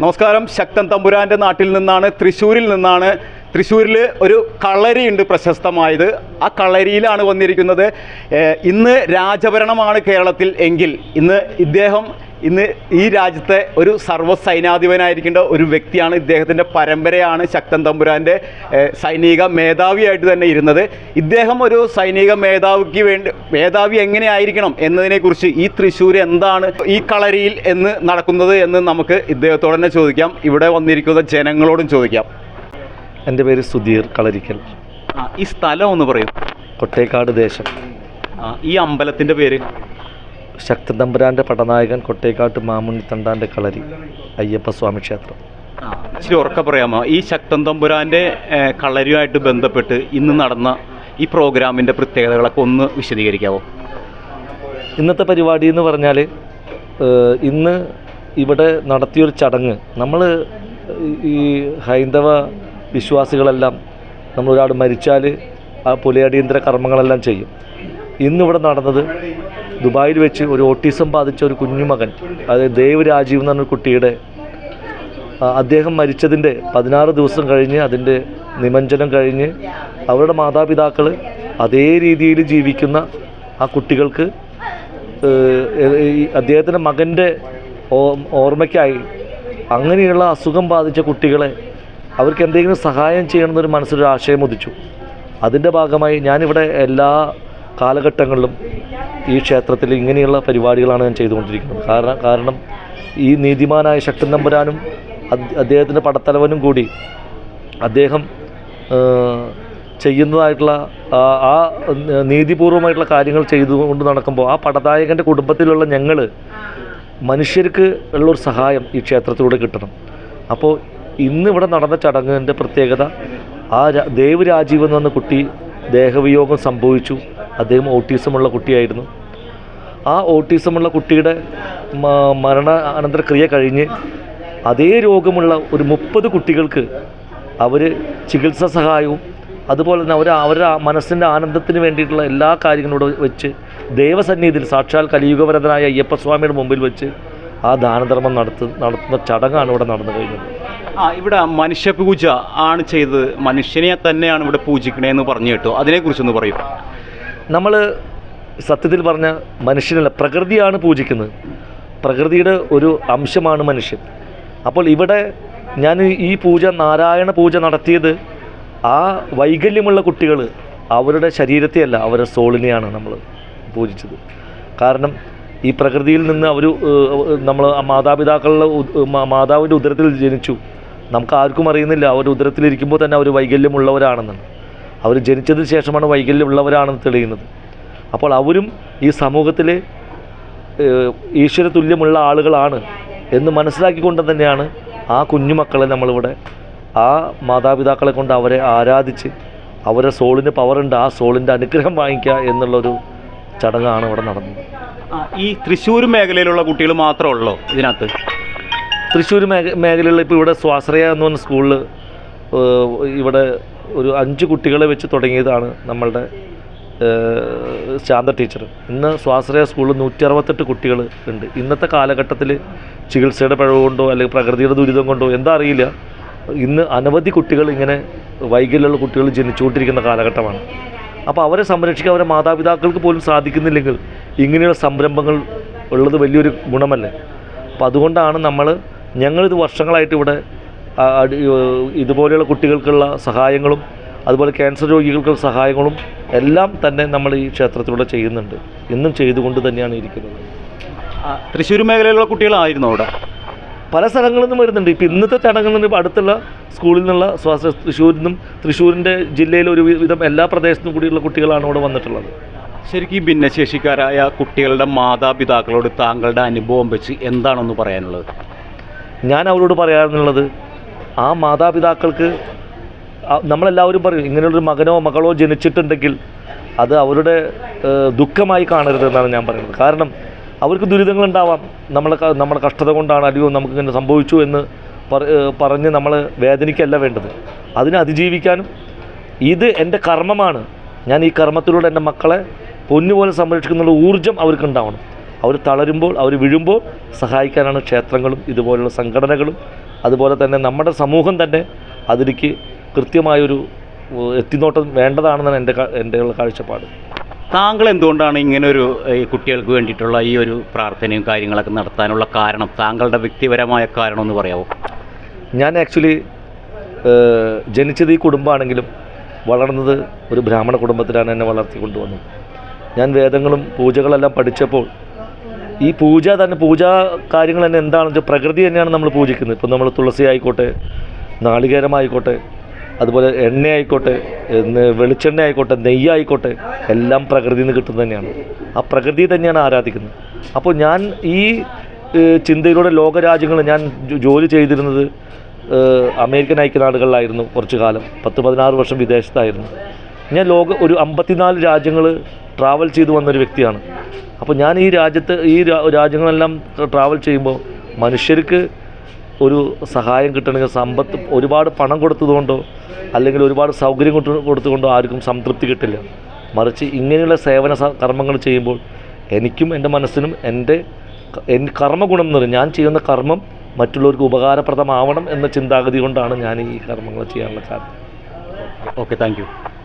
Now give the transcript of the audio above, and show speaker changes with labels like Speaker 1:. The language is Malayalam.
Speaker 1: നമസ്കാരം. ശക്തൻ തമ്പുരാന്റെ നാട്ടിൽ നിന്നാണ് തൃശ്ശൂരിൽ നിന്നാണ്. തൃശ്ശൂരിൽ ഒരു കളരിയുണ്ട് പ്രശസ്തമായത്. ആ കളരിയിലാണ് വന്നിരിക്കുന്നത്. ഇന്ന് രാജഭരണമാണ് കേരളത്തിൽ എങ്കിൽ ഇന്ന് ഇദ്ദേഹം ഇന്ന് ഈ രാജ്യത്തെ ഒരു സർവ സൈനാധിപനായിരിക്കേണ്ട ഒരു വ്യക്തിയാണ് ഇദ്ദേഹത്തിന്റെ പരമ്പരയാണ് ശക്തൻ തമ്പുരാന്റെ സൈനിക മേധാവിയായിട്ട് തന്നെ ഇരുന്നത്. ഇദ്ദേഹം ഒരു സൈനിക മേധാവിക്ക് വേണ്ടി മേധാവി എങ്ങനെയായിരിക്കണം എന്നതിനെക്കുറിച്ച് ഈ തൃശ്ശൂർ എന്താണ് ഈ കളരിയിൽ എന്ന് നടക്കുന്നത് എന്ന് നമുക്ക് ഇദ്ദേഹത്തോട് തന്നെ ചോദിക്കാം. ഇവിടെ വന്നിരിക്കുന്ന ജനങ്ങളോടും ചോദിക്കാം.
Speaker 2: എന്റെ പേര് സുധീർ കളരിക്കൽ.
Speaker 1: ആ, ഈ സ്ഥലം ഒന്ന് പറയും.
Speaker 2: കൊട്ടേക്കാട് ദേശം.
Speaker 1: ആ, ഈ അമ്പലത്തിന്റെ പേര്?
Speaker 2: ശക്തൻ തമ്പുരാന്റെ പടനായകൻ കൊട്ടേക്കാട്ട് മാമുണ്ണി തണ്ടാന്റെ കളരി അയ്യപ്പസ്വാമി ക്ഷേത്രം.
Speaker 1: ശരി ഇച്ചിരി ഉറക്ക പറയാമോ? ഈ ശക്തൻ തമ്പുരാന്റെ കളരിയുമായിട്ട് ബന്ധപ്പെട്ട് ഇന്ന് നടന്ന ഈ പ്രോഗ്രാമിന്റെ പ്രത്യേകതകളൊക്കെ ഒന്ന് വിശദീകരിക്കാവോ?
Speaker 2: ഇന്നത്തെ പരിപാടി എന്ന് പറഞ്ഞാൽ ഇന്ന് ഇവിടെ നടത്തിയൊരു ചടങ്ങ്. നമ്മൾ ഈ ഹൈന്ദവ വിശ്വാസികളെല്ലാം നമ്മളൊരാൾ മരിച്ചാൽ ആ പുലയടിയന്തര കർമ്മങ്ങളെല്ലാം ചെയ്യും. ഇന്നിവിടെ നടന്നത് ദുബായിൽ വെച്ച് ഒരു ഓട്ടിസം ബാധിച്ച ഒരു കുഞ്ഞുമകൻ അതായത് ദേവ് രാജീവ് എന്ന് പറഞ്ഞ കുട്ടിയുടെ അദ്ദേഹം മരിച്ചതിന്റെ പതിനാറ് ദിവസം കഴിഞ്ഞ് അതിന്റെ നിമഞ്ജനം കഴിഞ്ഞ് അവരുടെ മാതാപിതാക്കൾ അതേ രീതിയിൽ ജീവിക്കുന്ന ആ കുട്ടികൾക്ക് അദ്ദേഹത്തിന്റെ മകന്റെ ഓർമ്മയ്ക്കായി അങ്ങനെയുള്ള അസുഖം ബാധിച്ച കുട്ടികളെ അവർക്ക് എന്തെങ്കിലും സഹായം ചെയ്യണമെന്നൊരു മനസ്സിലൊരു ആശയം ഉദിച്ചു. അതിന്റെ ഭാഗമായി ഞാനിവിടെ എല്ലാ കാലഘട്ടങ്ങളിലും ഈ ക്ഷേത്രത്തിൽ ഇങ്ങനെയുള്ള പരിപാടികളാണ് ഞാൻ ചെയ്തുകൊണ്ടിരിക്കുന്നത്. കാരണം കാരണം ഈ നീതിമാനായ ശക്തൻ നമ്പുരാനും അദ്- അദ്ദേഹത്തിന്റെ പടത്തലവനും കൂടി അദ്ദേഹം ചെയ്യുന്നതായിട്ടുള്ള ആ നീതിപൂർവമായിട്ടുള്ള കാര്യങ്ങൾ ചെയ്തുകൊണ്ട് നടക്കുമ്പോൾ ആ പടനായകന്റെ കുടുംബത്തിലുള്ള ഞങ്ങൾ മനുഷ്യർക്ക് ഉള്ളൊരു സഹായം ഈ ക്ഷേത്രത്തിലൂടെ കിട്ടണം. അപ്പോൾ ഇന്നിവിടെ നടന്ന ചടങ്ങിന്റെ പ്രത്യേകത ആ ദേവ് രാജീവ് എന്ന് കുട്ടി ദേഹവിയോഗം സംഭവിച്ചു. അദ്ദേഹം ഓട്ടീസമുള്ള കുട്ടിയായിരുന്നു. ആ ഓട്ടീസമുള്ള കുട്ടിയുടെ മരണ അനന്തരക്രിയ കഴിഞ്ഞ് അതേ രോഗമുള്ള ഒരു മുപ്പത് കുട്ടികൾക്ക് അവർ ചികിത്സാ സഹായവും അതുപോലെ തന്നെ അവർ അവരുടെ മനസ്സിന്റെ ആനന്ദത്തിന് വേണ്ടിയിട്ടുള്ള എല്ലാ കാര്യങ്ങളോട് വെച്ച് ദേവസന്നിധിയിൽ സാക്ഷാൽ കലിയുഗവരതനായ അയ്യപ്പസ്വാമിയുടെ മുമ്പിൽ വെച്ച് ആ ദാനധർമ്മം നടത്തു നടത്തുന്ന ചടങ്ങാണ് ഇവിടെ നടന്നു കഴിഞ്ഞത്.
Speaker 1: ആ ഇവിടെ മനുഷ്യപൂജ ആണ് ചെയ്തത്. മനുഷ്യനെ തന്നെയാണ് ഇവിടെ പൂജിക്കണേ എന്ന് പറഞ്ഞു കേട്ടോ. അതിനെക്കുറിച്ചൊന്ന് പറയൂ.
Speaker 2: നമ്മൾ സത്യത്തിൽ പറഞ്ഞ മനുഷ്യനല്ല പ്രകൃതിയാണ് പൂജിക്കുന്നത്. പ്രകൃതിയുടെ ഒരു അംശമാണ് മനുഷ്യൻ. അപ്പോൾ ഇവിടെ ഞാൻ ഈ പൂജ നാരായണ പൂജ നടത്തിയത് ആ വൈകല്യമുള്ള കുട്ടികൾ അവരുടെ ശരീരത്തെയല്ല അവരുടെ സോളിനെയാണ് നമ്മൾ പൂജിച്ചത്. കാരണം ഈ പ്രകൃതിയിൽ നിന്ന് അവർ നമ്മൾ മാതാപിതാക്കളുടെ മാതാവിന്റെ ഉദരത്തിൽ ജനിച്ചു. നമുക്ക് ആർക്കും അറിയുന്നില്ല അവർ ഉദരത്തിലിരിക്കുമ്പോൾ തന്നെ അവർ വൈകല്യമുള്ളവരാണെന്നാണ്. അവർ ജനിച്ചതിന് ശേഷമാണ് വൈകല്യമുള്ളവരാണെന്ന് തെളിയുന്നത്. അപ്പോൾ അവരും ഈ സമൂഹത്തിൽ ഈശ്വര തുല്യമുള്ള ആളുകളാണ് എന്ന് മനസ്സിലാക്കിക്കൊണ്ട് തന്നെയാണ് ആ കുഞ്ഞുമക്കളെ നമ്മളിവിടെ ആ മാതാപിതാക്കളെ കൊണ്ട് അവരെ ആരാധിച്ച് അവരെ സോളിന് പവറുണ്ട് ആ സോളിന്റെ അനുഗ്രഹം വാങ്ങിക്കുക എന്നുള്ളൊരു ചടങ്ങാണ് ഇവിടെ നടന്നത്.
Speaker 1: ഈ തൃശ്ശൂർ മേഖലയിലുള്ള കുട്ടികൾ മാത്രമേ ഉള്ളൂ ഇതിനകത്ത്?
Speaker 2: തൃശ്ശൂർ മേഖ മേഖലയിൽ ഇപ്പോൾ ഇവിടെ സ്വാശ്രയ എന്ന് പറഞ്ഞ സ്കൂളിൽ ഇവിടെ ഒരു അഞ്ച് കുട്ടികളെ വെച്ച് തുടങ്ങിയതാണ് നമ്മളുടെ ശാന്ത ടീച്ചർ. ഇന്ന് സ്വാശ്രയ സ്കൂളിൽ നൂറ്റി അറുപത്തെട്ട് കുട്ടികൾ ഉണ്ട്. ഇന്നത്തെ കാലഘട്ടത്തിൽ ചികിത്സയുടെ പിഴവ് കൊണ്ടോ അല്ലെങ്കിൽ പ്രകൃതിയുടെ ദുരിതം കൊണ്ടോ എന്താ അറിയില്ല. ഇന്ന് അനവധി കുട്ടികൾ ഇങ്ങനെ വൈകല്യമുള്ള കുട്ടികൾ ജനിച്ചുകൊണ്ടിരിക്കുന്ന കാലഘട്ടമാണ്. അപ്പോൾ അവരെ സംരക്ഷിക്കാൻ അവരെ മാതാപിതാക്കൾക്ക് പോലും സാധിക്കുന്നില്ലെങ്കിൽ ഇങ്ങനെയുള്ള സംരംഭങ്ങൾ ഉള്ളത് വലിയൊരു ഗുണമല്ലേ? അപ്പോൾ അതുകൊണ്ടാണ് നമ്മൾ ഞങ്ങളിത് വർഷങ്ങളായിട്ട് ഇവിടെ ഇതുപോലെയുള്ള കുട്ടികൾക്കുള്ള സഹായങ്ങളും അതുപോലെ ക്യാൻസർ രോഗികൾക്കുള്ള സഹായങ്ങളും എല്ലാം തന്നെ നമ്മൾ ഈ ക്ഷേത്രത്തിലൂടെ ചെയ്യുന്നുണ്ട്. ഇന്നും ചെയ്തുകൊണ്ട് തന്നെയാണ് ഇരിക്കുന്നത്.
Speaker 1: തൃശ്ശൂർ മേഖലയിലുള്ള കുട്ടികളായിരുന്നു അവിടെ?
Speaker 2: പല സ്ഥലങ്ങളിൽ നിന്നും വരുന്നുണ്ട്. ഇപ്പം ഇന്നത്തെ ചടങ്ങിൽ നിന്ന് അടുത്തുള്ള സ്കൂളിൽ നിന്നുള്ള സ്വാസ്ഥ്യ തൃശ്ശൂരിൽ നിന്നും തൃശ്ശൂരിന്റെ ജില്ലയിലെ ഒരു വിധം എല്ലാ പ്രദേശത്തും കൂടിയുള്ള കുട്ടികളാണ് അവിടെ വന്നിട്ടുള്ളത്.
Speaker 1: ശരിക്കും ഈ ഭിന്നശേഷിക്കാരായ കുട്ടികളുടെ മാതാപിതാക്കളോട് താങ്കളുടെ അനുഭവം വെച്ച് എന്താണെന്ന് പറയാനുള്ളത്?
Speaker 2: ഞാൻ അവരോട് പറയാനുള്ളത് ആ മാതാപിതാക്കൾക്ക് നമ്മളെല്ലാവരും പറയും ഇങ്ങനെയുള്ളൊരു മകനോ മകളോ ജനിച്ചിട്ടുണ്ടെങ്കിൽ അത് അവരുടെ ദുഃഖമായി കാണരുതെന്നാണ് ഞാൻ പറയുന്നത്. കാരണം അവർക്ക് ദുരിതങ്ങളുണ്ടാവാം. നമ്മളെ നമ്മുടെ കഷ്ടത കൊണ്ടാണ് നമുക്ക് ഇങ്ങനെ സംഭവിച്ചു എന്ന് പറ- പറഞ്ഞ് നമ്മൾ വേദനിക്കല്ല വേണ്ടത്. അതിനെ അതിജീവിക്കാനും ഇത് എന്റെ കർമ്മമാണ്. ഞാൻ ഈ കർമ്മത്തിലൂടെ എന്റെ മക്കളെ പൊന്നുപോലെ സംരക്ഷിക്കുന്നുള്ള ഊർജം അവർക്കുണ്ടാവണം. അവർ തളരുമ്പോൾ അവർ വീഴുമ്പോൾ സഹായിക്കാനാണ് ക്ഷേത്രങ്ങളും ഇതുപോലുള്ള സംഘടനകളും അതുപോലെ തന്നെ നമ്മുടെ സമൂഹം തന്നെ അതിലേക്ക് കൃത്യമായൊരു എത്തിനോട്ടം വേണ്ടതാണെന്നാണ് എന്റെ എന്റെ ഉള്ള കാഴ്ചപ്പാട്.
Speaker 1: താങ്കൾ എന്തുകൊണ്ടാണ് ഇങ്ങനെ ഒരു ഈ കുട്ടികൾക്ക് വേണ്ടിയിട്ടുള്ള ഈ ഒരു പ്രാർത്ഥനയും കാര്യങ്ങളൊക്കെ നടത്താനുള്ള കാരണം താങ്കളുടെ വ്യക്തിപരമായ കാരണം എന്ന് പറയാമോ
Speaker 2: ഞാൻ ആക്ച്വലി ജനിച്ചത് ഈ കുടുംബമാണെങ്കിലും വളർന്നത് ഒരു ബ്രാഹ്മണ കുടുംബത്തിലാണ് എന്നെ വളർത്തി കൊണ്ടുവന്നത് ഞാൻ വേദങ്ങളും പൂജകളെല്ലാം പഠിച്ചപ്പോൾ ഈ പൂജ തന്നെ പൂജാ കാര്യങ്ങൾ തന്നെ എന്താണെന്ന് വെച്ചാൽ പ്രകൃതി തന്നെയാണ് നമ്മൾ പൂജിക്കുന്നത്. ഇപ്പം നമ്മൾ തുളസി ആയിക്കോട്ടെ നാളികേരമായിക്കോട്ടെ അതുപോലെ എണ്ണ ആയിക്കോട്ടെ വെളിച്ചെണ്ണ ആയിക്കോട്ടെ നെയ്യ് ആയിക്കോട്ടെ എല്ലാം പ്രകൃതിയിൽ നിന്ന് കിട്ടുന്നത് തന്നെയാണ്. ആ പ്രകൃതി തന്നെയാണ് ആരാധിക്കുന്നത്. അപ്പോൾ ഞാൻ ഈ ചിന്തയിലൂടെ ലോകരാജ്യങ്ങൾ ഞാൻ ജോലി ചെയ്തിരുന്നത് അമേരിക്കൻ ഐക്യനാടുകളിലായിരുന്നു കുറച്ചു കാലം പത്ത് പതിനാറ് വർഷം വിദേശത്തായിരുന്നു. ഞാൻ ലോക ഒരു അമ്പത്തിനാല് രാജ്യങ്ങൾ ട്രാവൽ ചെയ്തു വന്നൊരു വ്യക്തിയാണ്. അപ്പോൾ ഞാൻ ഈ രാജ്യത്ത് ഈ രാജ്യങ്ങളെല്ലാം ട്രാവൽ ചെയ്യുമ്പോൾ മനുഷ്യർക്ക് ഒരു സഹായം കിട്ടണമെങ്കിൽ സമ്പത്ത് ഒരുപാട് പണം കൊടുത്തതുകൊണ്ടോ അല്ലെങ്കിൽ ഒരുപാട് സൗകര്യം കൊടുത്തു കൊടുത്തുകൊണ്ടോ ആർക്കും സംതൃപ്തി കിട്ടില്ല. മറിച്ച് ഇങ്ങനെയുള്ള സേവന കർമ്മങ്ങൾ ചെയ്യുമ്പോൾ എനിക്കും എന്റെ മനസ്സിനും എന്റെ ക- എൻ കർമ്മഗുണം എന്ന് ഞാൻ ചെയ്യുന്ന കർമ്മം മറ്റുള്ളവർക്ക് ഉപകാരപ്രദമാവണം എന്ന ചിന്താഗതി കൊണ്ടാണ് ഞാൻ ഈ കർമ്മങ്ങൾ ചെയ്യാനുള്ള കാരണം.
Speaker 1: Okay thank